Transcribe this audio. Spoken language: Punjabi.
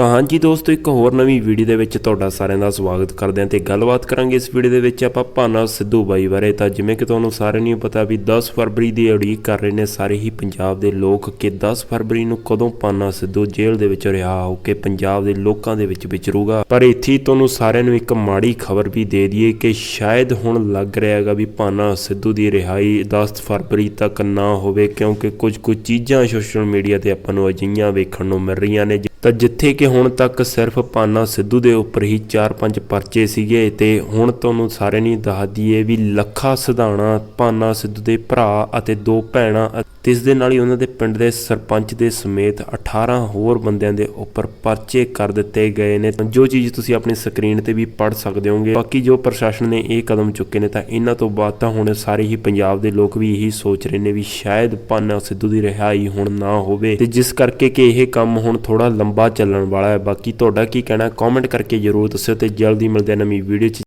ਤਾਂ ਹਾਂਜੀ ਦੋਸਤੋ, ਇੱਕ ਹੋਰ ਨਵੀਂ ਵੀਡੀਓ ਦੇ ਵਿੱਚ ਤੁਹਾਡਾ ਸਾਰਿਆਂ ਦਾ ਸਵਾਗਤ ਕਰਦੇ ਹਾਂ ਤੇ ਗੱਲਬਾਤ ਕਰਾਂਗੇ ਇਸ ਵੀਡੀਓ ਦੇ ਵਿੱਚ ਆਪਾਂ ਭਾਨਾ ਸਿੱਧੂ ਬਾਈ ਬਾਰੇ। ਤਾਂ ਜਿਵੇਂ ਕਿ ਤੁਹਾਨੂੰ ਸਾਰਿਆਂ ਨੂੰ ਪਤਾ ਵੀ 10 ਫਰਵਰੀ ਦੀ ਉਡੀਕ ਕਰ ਰਹੇ ਨੇ ਸਾਰੇ ਹੀ ਪੰਜਾਬ ਦੇ ਲੋਕ ਕਿ 10 ਫਰਵਰੀ ਨੂੰ ਕਦੋਂ ਭਾਨਾ ਸਿੱਧੂ ਜੇਲ੍ਹ ਦੇ ਵਿੱਚ ਰਿਹਾ ਹੋ ਕੇ ਪੰਜਾਬ ਦੇ ਲੋਕਾਂ ਦੇ ਵਿੱਚ ਵਿਚਰੂਗਾ। ਪਰ ਇੱਥੇ ਤੁਹਾਨੂੰ ਸਾਰਿਆਂ ਨੂੰ ਇੱਕ ਮਾੜੀ ਖਬਰ ਵੀ ਦੇ ਦਈਏ ਕਿ ਸ਼ਾਇਦ ਹੁਣ ਲੱਗ ਰਿਹਾ ਹੈਗਾ ਵੀ ਭਾਨਾ ਸਿੱਧੂ ਦੀ ਰਿਹਾਈ 10 ਫਰਵਰੀ ਤੱਕ ਨਾ ਹੋਵੇ ਕਿਉਂਕਿ ਕੁਝ ਕੁ ਚੀਜ਼ਾਂ ਸੋਸ਼ਲ ਮੀਡੀਆ ਤੇ ਆਪਾਂ ਨੂੰ ਅਜਿਹੀਆਂ ਵੇਖਣ ਨੂੰ ਮਿਲ ਰਹੀਆਂ ਨੇ ਤਾਂ ਜਿੱਥੇ ਕਿ ਹੁਣ ਤੱਕ ਸਿਰਫ ਪਾਨਾ ਸਿੱਧੂ ਦੇ ਉੱਪਰ ਹੀ 4-5 ਪਰਚੇ ਸੀਗੇ ਤੇ ਹੁਣ ਤੁਹਾਨੂੰ ਸਾਰਿਆਂ ਨੂੰ ਦੱਸ ਦਈਏ ਵੀ ਲੱਖਾ ਸਿਧਾਣਾ, ਪਾਨਾ ਸਿੱਧੂ ਦੇ ਭਰਾ ਅਤੇ ਦੋ ਭੈਣਾਂ ਤੇ ਇਸ ਦੇ ਨਾਲ ਹੀ ਉਹਨਾਂ ਦੇ ਪਿੰਡ ਦੇ ਸਰਪੰਚ ਦੇ ਸਮੇਤ 18 ਹੋਰ ਬੰਦਿਆਂ ਦੇ ਉੱਪਰ ਪਰਚੇ ਕਰ ਦਿੱਤੇ ਗਏ ਨੇ। ਜੋ ਚੀਜ਼ ਤੁਸੀਂ ਆਪਣੀ ਸਕਰੀਨ ਤੇ ਵੀ ਪੜ੍ਹ ਸਕਦੇ ਹੋਗੇ ਬਾਕੀ ਜੋ ਪ੍ਰਸ਼ਾਸਨ ਨੇ ਇਹ ਕਦਮ ਚੁੱਕੇ ਨੇ ਤਾਂ ਇਹਨਾਂ ਤੋਂ ਬਾਅਦ ਤਾਂ ਹੁਣ ਸਾਰੇ ਹੀ ਪੰਜਾਬ ਦੇ ਲੋਕ ਵੀ ਇਹੀ ਸੋਚ ਰਹੇ ਨੇ ਵੀ ਸ਼ਾਇਦ ਪਾਨਾ ਸਿੱਧੂ ਦੀ ਰਿਹਾਈ ਹੁਣ ਨਾ ਹੋਵੇ ਤੇ ਜਿਸ ਕਰਕੇ ਕਿ ਇਹ ਕੰਮ ਹੁਣ ਥੋੜਾ ਲੰਬਾ ਚੱਲਣ ਵਾਲਾ ਹੈ। ਬਾਕੀ ਤੁਹਾਡਾ ਕੀ ਕਹਿਣਾ ਕਮੈਂਟ ਕਰਕੇ ਜਰੂਰ ਦੱਸਿਓ ਤੇ ਜਲਦੀ ਮਿਲਦੇ ਹਾਂ ਨਵੀਂ ਵੀਡੀਓ 'ਚ।